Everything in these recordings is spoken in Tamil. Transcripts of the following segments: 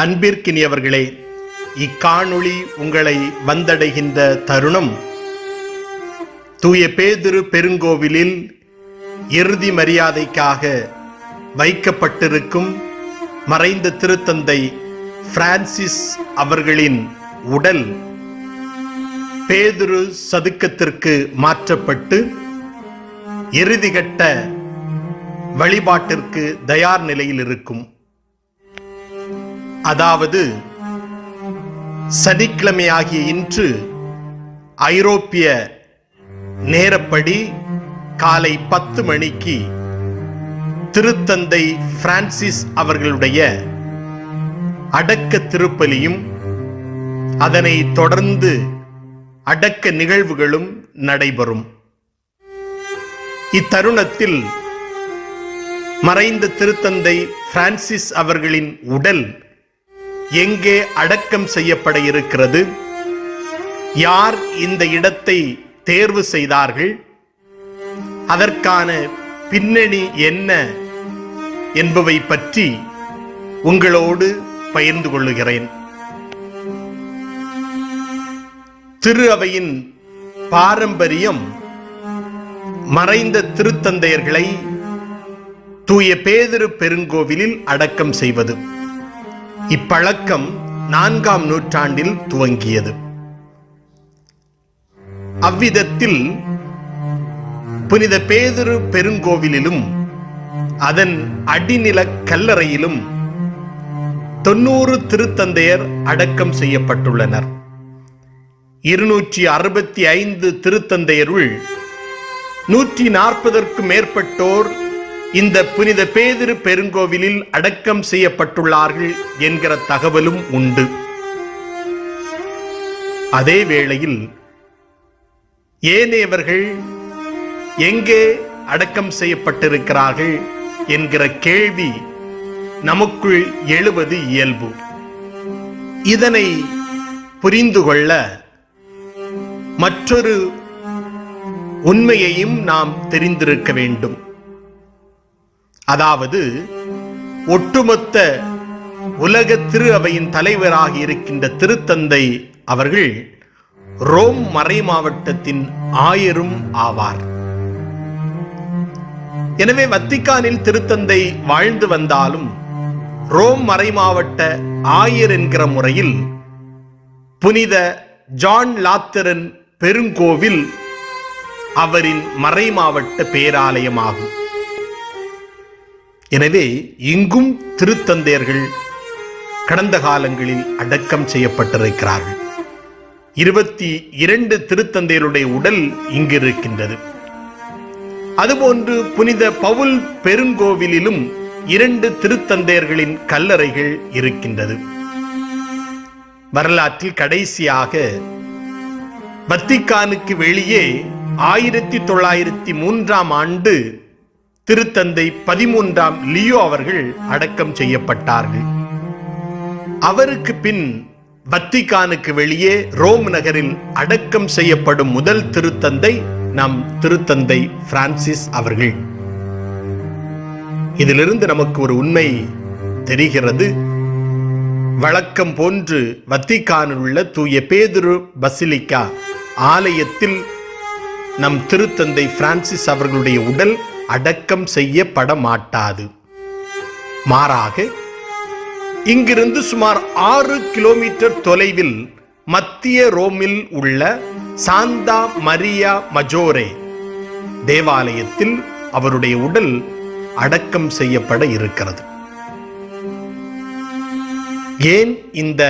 அன்பிற்கினியவர்களே இக்காணொளி உங்களை வந்தடைகின்ற தருணம் தூய பேதிரு பெருங்கோவிலில் இறுதி மரியாதைக்காக வைக்கப்பட்டிருக்கும் மறைந்த திருத்தந்தை பிரான்சிஸ் அவர்களின் உடல் பேதுரு சதுக்கத்திற்கு மாற்றப்பட்டு இறுதிகட்ட வழிபாட்டிற்கு தயார் நிலையில் இருக்கும். அதாவது சனிக்கிழமையாகிய இன்று ஐரோப்பிய நேரப்படி காலை பத்து மணிக்கு திருத்தந்தை பிரான்சிஸ் அவர்களுடைய அடக்க திருப்பலியும் அதனை தொடர்ந்து அடக்க நிகழ்வுகளும் நடைபெறும். இத்தருணத்தில் மறைந்த திருத்தந்தை பிரான்சிஸ் அவர்களின் உடல் எங்கே அடக்கம் செய்யப்பட இருக்கிறது? யார் இந்த இடத்தை தேர்வு செய்தார்கள்? அதற்கான பின்னணி என்ன என்பவை பற்றி உங்களோடு பகிர்ந்து கொள்ளுகிறேன். திரு அவையின் பாரம்பரியம் மறைந்த திருத்தந்தையர்களை தூய பேதிரு பெருங்கோவிலில் அடக்கம் செய்வது. இப்பழக்கம் நான்காம் நூற்றாண்டில் துவங்கியது. அவ்விதத்தில் புனித பேதுரு பெருங்கோவிலிலும் அதன் அடிநில கல்லறையிலும் தொன்னூறு திருத்தந்தையர் அடக்கம் செய்யப்பட்டுள்ளனர். இருநூற்றி அறுபத்தி ஐந்து திருத்தந்தையருள் நூற்றி நாற்பதற்கு மேற்பட்டோர் இந்த புனித பேதிரு பெருங்கோவிலில் அடக்கம் செய்யப்பட்டுள்ளார்கள் என்கிற தகவலும் உண்டு. அதே வேளையில் ஏனையவர்கள் எங்கே அடக்கம் செய்யப்பட்டிருக்கிறார்கள் என்கிற கேள்வி நமக்குள் எழுவது இயல்பு. இதனை புரிந்து கொள்ள மற்றொரு உண்மையையும் நாம் தெரிந்திருக்க வேண்டும். அதாவது ஒட்டுமொத்த உலக திரு அவையின் தலைவராக இருக்கின்ற திருத்தந்தை அவர்கள் ரோம் மறை மாவட்டத்தின் ஆயரும் ஆவார். எனவே வத்திக்கானில் திருத்தந்தை வாழ்ந்து வந்தாலும் ரோம் மறை மாவட்ட ஆயர் என்கிற முறையில் புனித ஜான் லாத்தரன் பெருங்கோவில் அவரின் மறை மாவட்ட பேராலயமாகும். எனவே இங்கும் திருத்தந்தையர்கள் கடந்த காலங்களில் அடக்கம் செய்யப்பட்டிருக்கிறார்கள். இருபத்தி இரண்டு திருத்தந்தையருடைய உடல் இங்கு இருக்கின்றது அதுபோன்று புனித பவுல் பெருங்கோவிலிலும் இரண்டு திருத்தந்தையர்களின் கல்லறைகள் இருக்கின்றது. வரலாற்றில் கடைசியாக வத்திக்கானுக்கு வெளியே ஆயிரத்தி தொள்ளாயிரத்தி மூன்றாம் ஆண்டு திருத்தந்தை பதிமூன்றாம் லியோ அவர்கள் அடக்கம் செய்யப்பட்டார்கள். அவருக்கு பின் வத்திகானுக்கு வெளியே ரோம் நகரில் அடக்கம் செய்யப்படும் முதல் திருத்தந்தை நம் திருத்தந்தை பிரான்சிஸ் அவர்கள். இதிலிருந்து நமக்கு ஒரு உண்மை தெரிகிறது. வழக்கம் போன்று வத்திகானில் உள்ள தூய பேதுரு பசிலிக்கா ஆலயத்தில் நம் திருத்தந்தை பிரான்சிஸ் அவர்களுடைய உடல் அடக்கம் செய்யப்பட மாட்டாது மாறாக இங்கிருந்து சுமார் ஆறு கிலோமீட்டர் தொலைவில் மத்திய ரோமில் உள்ள சாந்தா மரியா மஜோரே தேவாலயத்தில் அவருடைய உடல் அடக்கம் செய்யப்பட இருக்கிறது. ஏன் இந்த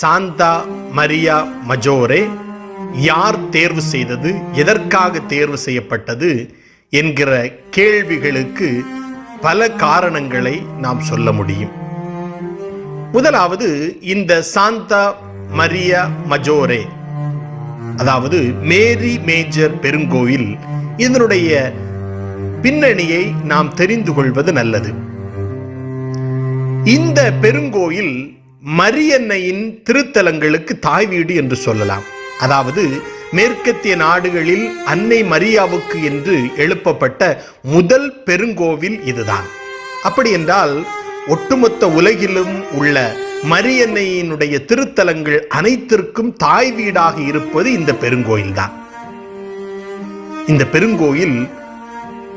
சாந்தா மரியா மஜோரே யார் தேர்வு செய்தது எதற்காக தேர்வு செய்யப்பட்டது என்கிற கேள்விகளுக்கு பல காரணங்களை நாம் சொல்ல முடியும். முதலாவது இந்த சாந்தா மரியா மஜோரே அதாவது மேரி மேஜர் பெருங்கோயில் இதனுடைய பின்னணியை நாம் தெரிந்து கொள்வது நல்லது. இந்த பெருங்கோயில் மரியன்னையின் திருத்தலங்களுக்கு தாய் வீடு என்று சொல்லலாம். அதாவது மேற்கத்திய நாடுகளில் அன்னை மரியாவுக்கு என்று எழுப்பப்பட்ட முதல் பெருங்கோவில் இதுதான். அப்படி என்றால் ஒட்டுமொத்த உலகிலும் உள்ள மரியன்னையினுடைய திருத்தலங்கள் அனைத்திற்கும் தாய் வீடாக இருப்பது இந்த பெருங்கோயில் தான் இந்த பெருங்கோயில்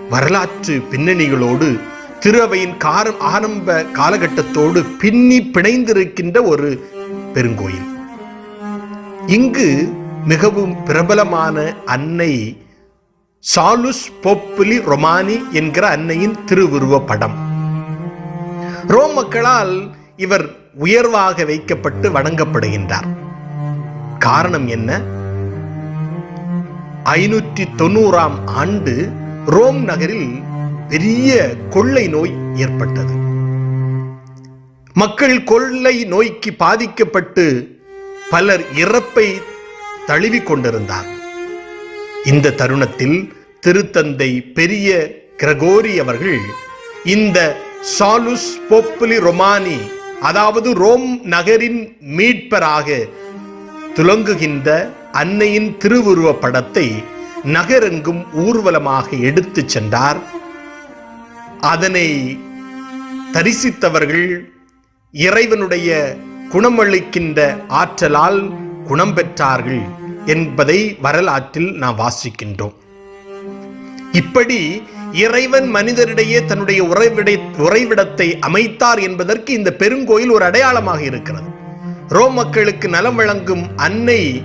வரலாற்று பின்னணிகளோடு திருவையின் காரம் ஆரம்ப காலகட்டத்தோடு பின்னி பிணைந்திருக்கின்ற ஒரு பெருங்கோயில். இங்கு மிகவும் பிரபலமான அன்னை சாலுஸ் பொப்புலி ரொமானி என்கிற அன்னையின் திருவுருவ படம் ரோம் மக்களால் இவர் உயர்வாக வைக்கப்பட்டு வணங்கப்படுகின்றார். காரணம் என்ன? ஐநூற்றி தொண்ணூறாம் ஆண்டு ரோம் நகரில் பெரிய கொள்ளை நோய் ஏற்பட்டது. மக்கள் கொள்ளை நோய்க்கு பாதிக்கப்பட்டு பலர் இறப்பை தழுவிக் கொண்டிருந்தார் இந்த தருணத்தில் திருத்தந்தை பெரிய கிரகோரி அவர்கள் இந்த சாலுஸ் போப்புலி ரொமானி அதாவது ரோம் நகரின் மீட்பராக துலங்குகின்ற அன்னையின் திருவுருவ படத்தை நகரெங்கும் ஊர்வலமாக எடுத்துச் சென்றார். அதனை தரிசித்தவர்கள் இறைவனுடைய குணமளிக்கின்ற ஆற்றலால் குணம் பெற்றார்கள். என்பதை வரலாற்றில் நாம் வாசிக்கின்றோம். இப்படி இறைவன் மனிதரிடையே தன்னுடைய உறைவிடை உறைவிடத்தை அமைத்தார் என்பதற்கு இந்த பெருங்கோயில் ஒரு அடையாளமாக இருக்கிறது. ரோம் மக்களுக்கு நலம் வழங்கும் அன்னை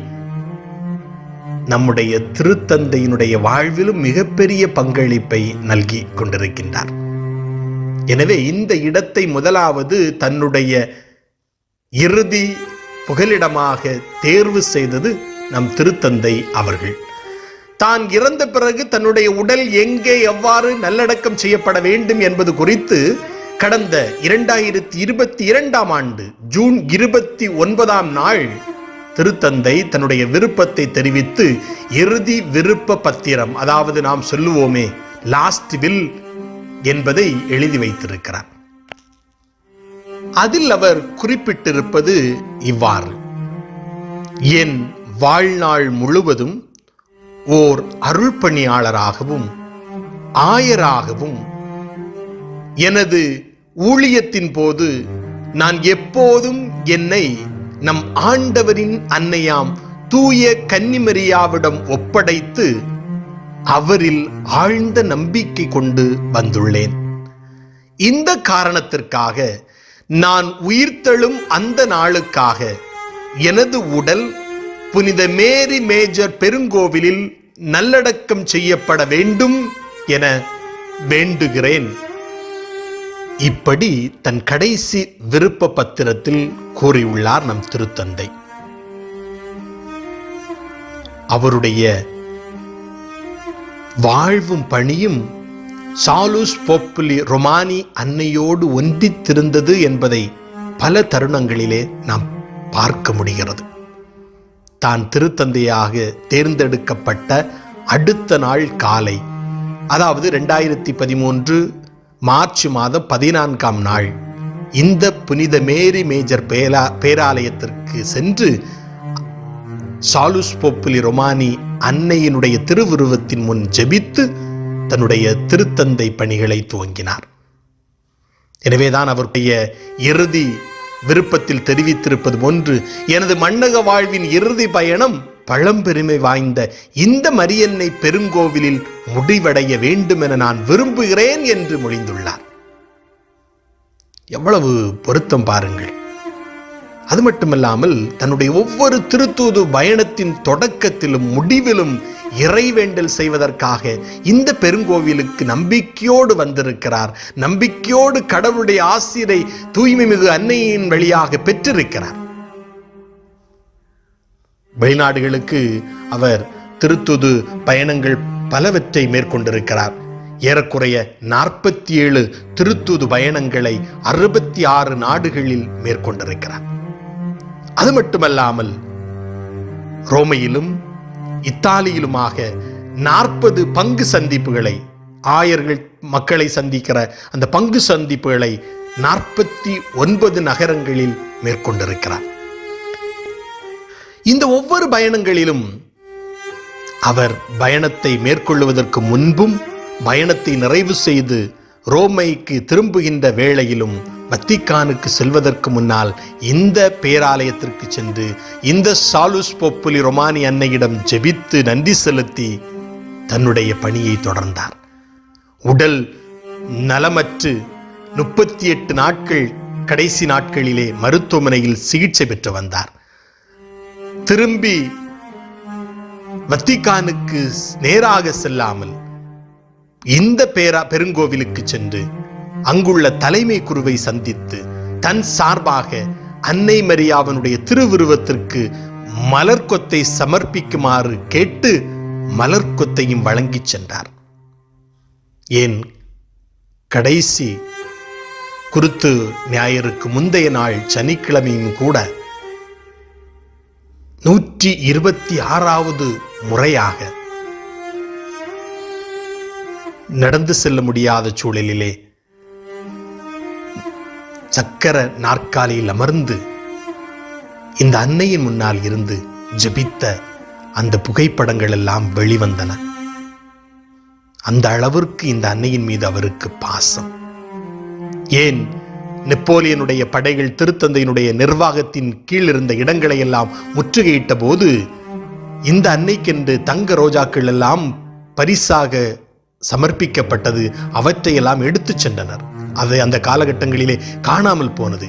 நம்முடைய திருத்தந்தையினுடைய வாழ்விலும் மிகப்பெரிய பங்களிப்பை நல்கி கொண்டிருக்கின்றார். எனவே இந்த இடத்தை முதலாவது தன்னுடைய இறுதி புகலிடமாக தேர்வு செய்தது நம் திருத்தந்தை அவர்கள். தான் இறந்த பிறகு தன்னுடைய உடல் எங்கே எவ்வாறு நல்லடக்கம் செய்யப்பட வேண்டும் என்பது குறித்து கடந்த இரண்டாயிரத்தி இருபத்தி இரண்டாம் ஆண்டு ஜூன் இருபத்தி ஒன்பதாம் நாள் திருத்தந்தை தன்னுடைய விருப்பத்தை தெரிவித்து இறுதி விருப்ப பத்திரம் அதாவது நாம் சொல்லுவோமே லாஸ்ட் வில் என்பதை எழுதி வைத்திருக்கிறார். அதில் அவர் குறிப்பிட்டிருப்பது இவ்வாறு. என் வாழ்நாள் முழுவதும் ஓர் அருள்பணியாளராகவும் ஆயராகவும் எனது ஊழியத்தின் போது நான் எப்போதும் என்னை நம் ஆண்டவரின் அன்னையாம் தூய கன்னிமரியாவிடம் ஒப்படைத்து அவரில் ஆழ்ந்த நம்பிக்கை கொண்டு வந்துள்ளேன். இந்த காரணத்திற்காக நான் உயிர்த்தெழும் அந்த நாளுக்காக எனது உடல் புனித மேரி மேஜர் பெருங்கோவிலில் நல்லடக்கம் செய்யப்பட வேண்டும் என வேண்டுகிறேன். இப்படி தன் கடைசி விருப்ப பத்திரத்தில் கூறியுள்ளார் நம் திருத்தந்தை. அவருடைய வாழ்வும் பணியும் சாலூஸ் போப்புலி ரொமானி அன்னையோடு ஒன்றித்திருந்தது என்பதை பல தருணங்களிலே நாம் பார்க்க முடிகிறது. தான் திருத்தந்தையாக தேர்ந்தெடுக்கப்பட்ட அடுத்த நாள் காலை அதாவது ரெண்டாயிரத்தி பதிமூன்று மார்ச் மாதம் பதினான்காம் நாள் இந்த புனித மேரி மேஜர் பேரா பேராலயத்திற்கு சென்று சாலுஸ் போப்புலி ரொமானி அன்னையினுடைய திருவுருவத்தின் முன் ஜெபித்து தன்னுடைய திருத்தந்தை பணிகளை துவங்கினார். எனவேதான் அவருடைய இறுதி விருப்பத்தில் தெரிவித்திருப்பது ஒன்று. எனது மன்னக வாழ்வின் இறுதி பயணம் பழம்பெருமை வாய்ந்த இந்த மரியன்னை பெருங்கோவிலில் முடிவடைய வேண்டும் என நான் விரும்புகிறேன் என்று மொழிந்துள்ளார். எவ்வளவு பொருத்தம் பாருங்கள். அது மட்டுமல்லாமல் தன்னுடைய ஒவ்வொரு திருத்தூது பயணத்தின் தொடக்கத்திலும் முடிவிலும் இறைவேண்டல் செய்வதற்காக இந்த பெருங்கோவிலுக்கு நம்பிக்கையோடு வந்திருக்கிறார். நம்பிக்கையோடு கடவுளுடைய ஆசிரை தூய்மை மிகு அன்னையின் வழியாக பெற்றிருக்கிறார். வெளிநாடுகளுக்கு அவர் திருத்துது பயணங்கள் பலவற்றை மேற்கொண்டிருக்கிறார். ஏறக்குறைய நாற்பத்தி ஏழு திருத்துது பயணங்களை அறுபத்தி ஆறு நாடுகளில் மேற்கொண்டிருக்கிறார். அது மட்டுமல்லாமல் ரோமையிலும் இத்தாலியிலுமாக நாற்பது பங்கு சந்திப்புகளை ஆயர்கள் மக்களை சந்திக்கிற அந்த பங்கு சந்திப்புகளை நாற்பத்தி ஒன்பது நகரங்களில் மேற்கொண்டிருக்கிறார். இந்த ஒவ்வொரு பயணங்களிலும் அவர் பயணத்தை மேற்கொள்வதற்கு முன்பும் பயணத்தை நிறைவு செய்து ரோமைக்கு திரும்புகின்ற வேளையிலும் வத்திக்கானுக்கு செல்வதற்கு முன்னால் இந்த பேராலயத்திற்கு சென்று இந்த சாலுஸ் பொப்புலி ரொமானி அன்னையிடம் ஜெபித்து நன்றி செலுத்தி தன்னுடைய பணியை தொடர்ந்தார் உடல் நலமற்று முப்பத்தி எட்டு நாட்கள் கடைசி நாட்களிலே மருத்துவமனையில் சிகிச்சை பெற்று வந்தார். திரும்பி வத்திக்கானுக்கு நேராக செல்லாமல் இந்த பேரா பெருங்கோவிலுக்கு சென்று அங்குள்ள தலைமை குருவை சந்தித்து தன் சார்பாக அன்னை மரியாவனுடைய திருவுருவத்திற்கு மலர்கொத்தை சமர்ப்பிக்குமாறு கேட்டு மலர்கொத்தையும் வழங்கி சென்றார். ஏன்? கடைசி குருத்து ஞாயிறுக்கு முந்தைய நாள் சனிக்கிழமையும் கூட நூற்றி இருபத்தி ஆறாவது முறையாக நடந்து செல்ல முடியாத சூழலிலே சக்கர நாற்காலியில் அமர்ந்து இந்த அன்னையின் முன்னால் இருந்து ஜெபித்த அந்த புகைப்படங்கள் எல்லாம் வெளிவந்தன. அந்த அளவிற்கு இந்த அன்னையின் மீது அவருக்கு பாசம். ஏன்? நெப்போலியனுடைய படைகள் திருத்தந்தையினுடைய நிர்வாகத்தின் கீழ் இருந்த இடங்களை எல்லாம் முற்றுகையிட்ட போது இந்த அன்னைக்கென்று தங்க ரோஜாக்கள் எல்லாம் பரிசாக சமர்ப்பிக்கப்பட்டது. அவற்றையெல்லாம் எடுத்துச் சென்றனர். அது அந்த காலகட்டங்களிலே காணாமல் போனது.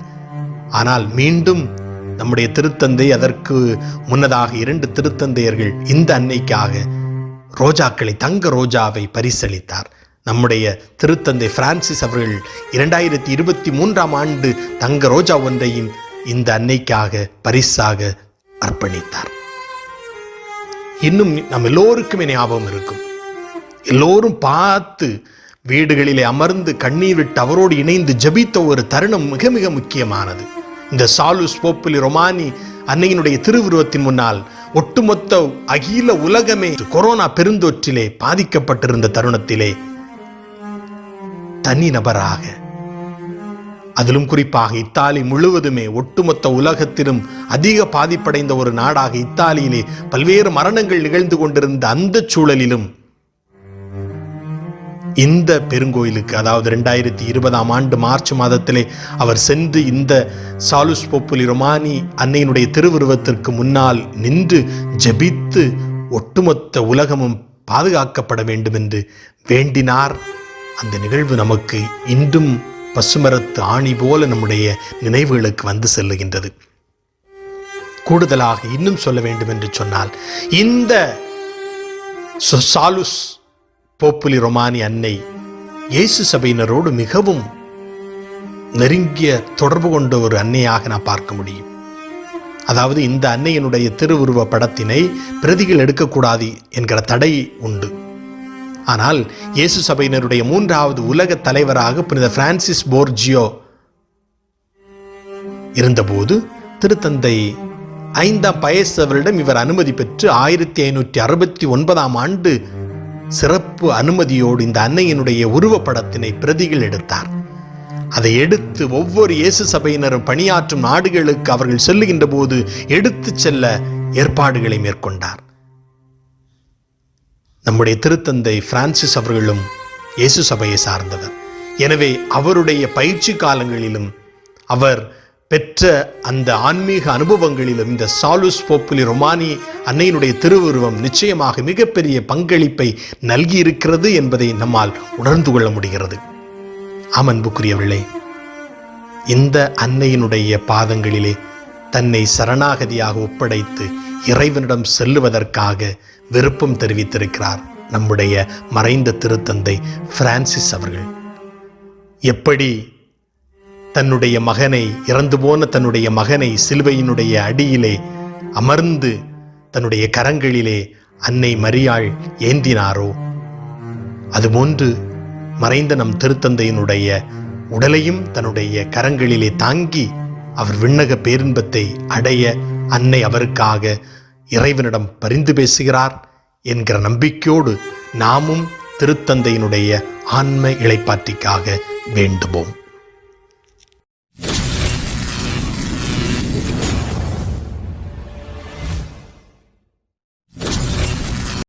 ஆனால் மீண்டும் நம்முடைய திருத்தந்தை அதற்கு முன்னதாக இரண்டு திருத்தந்தையர்கள் இந்த அன்னைக்காக ரோஜாக்களை தங்க ரோஜாவை பரிசளித்தார். நம்முடைய திருத்தந்தை பிரான்சிஸ் அவர்கள் இரண்டாயிரத்தி இருபத்தி மூன்றாம் ஆண்டு தங்க ரோஜா ஒன்றையும் இந்த அன்னைக்காக பரிசாக அர்ப்பணித்தார். இன்னும் நம் எல்லோருக்குமே ஞாபகம் இருக்கும். எல்லோரும் பார்த்து வீடுகளிலே அமர்ந்து கண்ணீர் விட்டு அவரோடு இணைந்து ஜபித்த ஒரு தருணம் மிக மிக முக்கியமானது. இந்த சாலுஸ் போப்பிலி ரொமானி அன்னையினுடைய திருவுருவத்தின் முன்னால் ஒட்டுமொத்த அகில உலகமே கொரோனா பெருந்தொற்றிலே பாதிக்கப்பட்டிருந்த தருணத்திலே தனி நபராக அதிலும் குறிப்பாக இத்தாலி முழுவதுமே ஒட்டுமொத்த உலகத்திலும் அதிக பாதிப்படைந்த ஒரு நாடாக இத்தாலியிலே பல்வேறு மரணங்கள் நிகழ்ந்து கொண்டிருந்த அந்த சூழலிலும் இந்த பெருங்கோயிலுக்கு அதாவது ரெண்டாயிரத்தி இருபதாம் ஆண்டு மார்ச் மாதத்திலே அவர் சென்று இந்த சாலுஸ் பொப்புலி ரொமானி அன்னையினுடைய திருவுருவத்திற்கு முன்னால் நின்று ஜெபித்து ஒட்டுமொத்த உலகமும் பாதுகாக்கப்பட வேண்டும் என்று வேண்டினார். அந்த நிகழ்வு நமக்கு இன்றும் பசுமரத்து ஆணி போல நம்முடைய நினைவுகளுக்கு வந்து செல்லுகின்றது. கூடுதலாக இன்னும் சொல்ல வேண்டும் என்று சொன்னால் இந்த சு- சாலுஸ் போப்புலி ரொமானி அன்னை இயேசு சபையினரோடு மிகவும் நெருங்கிய தொடர்பு கொண்ட ஒரு அன்னையாக நான் பார்க்க முடியும். அதாவது இந்த அன்னையினுடைய திருவுருவ படத்தினை பிரதிகள் எடுக்கக்கூடாது என்கிற தடை உண்டு. ஆனால் இயேசு சபையினருடைய மூன்றாவது உலக தலைவராக புனித பிரான்சிஸ் போர்ஜியோ இருந்தபோது திருத்தந்தை ஐந்தாம் பயசவரிடம் இவர் அனுமதி பெற்று ஆயிரத்தி ஐநூற்றி அறுபத்தி ஒன்பதாம் ஆண்டு சிறப்பு அனுமதியோடு இந்த அன்னையினுடைய உருவப்படத்தினை பிரதிகள் எடுத்தார். அதை எடுத்து ஒவ்வொரு இயேசு சபையினரும் பணியாற்றும் நாடுகளுக்கு அவர்கள் செல்லுகின்ற போது எடுத்து செல்ல ஏற்பாடுகளை மேற்கொண்டார். நம்முடைய திருத்தந்தை பிரான்சிஸ் அவர்களும் இயேசு சபையை சார்ந்தவர். எனவே அவருடைய பயிற்சி காலங்களிலும் அவர் பெற்ற அந்த ஆன்மீக அனுபவங்களிலும் இந்த சாலுஸ் போப்புலி ரொமானி அன்னையினுடைய திருவுருவம் நிச்சயமாக மிகப்பெரிய பங்களிப்பை நல்கியிருக்கிறது என்பதை நம்மால் உணர்ந்து கொள்ள முடிகிறது. அமன்புக்குரியவர்களே இந்த அன்னையினுடைய பாதங்களிலே தன்னை சரணாகதியாக ஒப்படைத்து இறைவனிடம் செல்லுவதற்காக விருப்பம் தெரிவித்திருக்கிறார் நம்முடைய மறைந்த திருத்தந்தை பிரான்சிஸ் அவர்கள். எப்படி தன்னுடைய மகனை இறந்து போன தன்னுடைய மகனை சிலுவையினுடைய அடியிலே அமர்ந்து தன்னுடைய கரங்களிலே அன்னை மரியாள் ஏந்தினாரோ? அதுபோன்று மறைந்த நம் திருத்தந்தையினுடைய உடலையும் தன்னுடைய கரங்களிலே தாங்கி அவர் விண்ணக பேரின்பத்தை அடைய அன்னை அவருக்காக இறைவனிடம் பரிந்து பேசுகிறார் என்கிற நம்பிக்கையோடு நாமும் திருத்தந்தையினுடைய ஆன்ம இளைப்பாற்றிக்காக வேண்டுவோம்.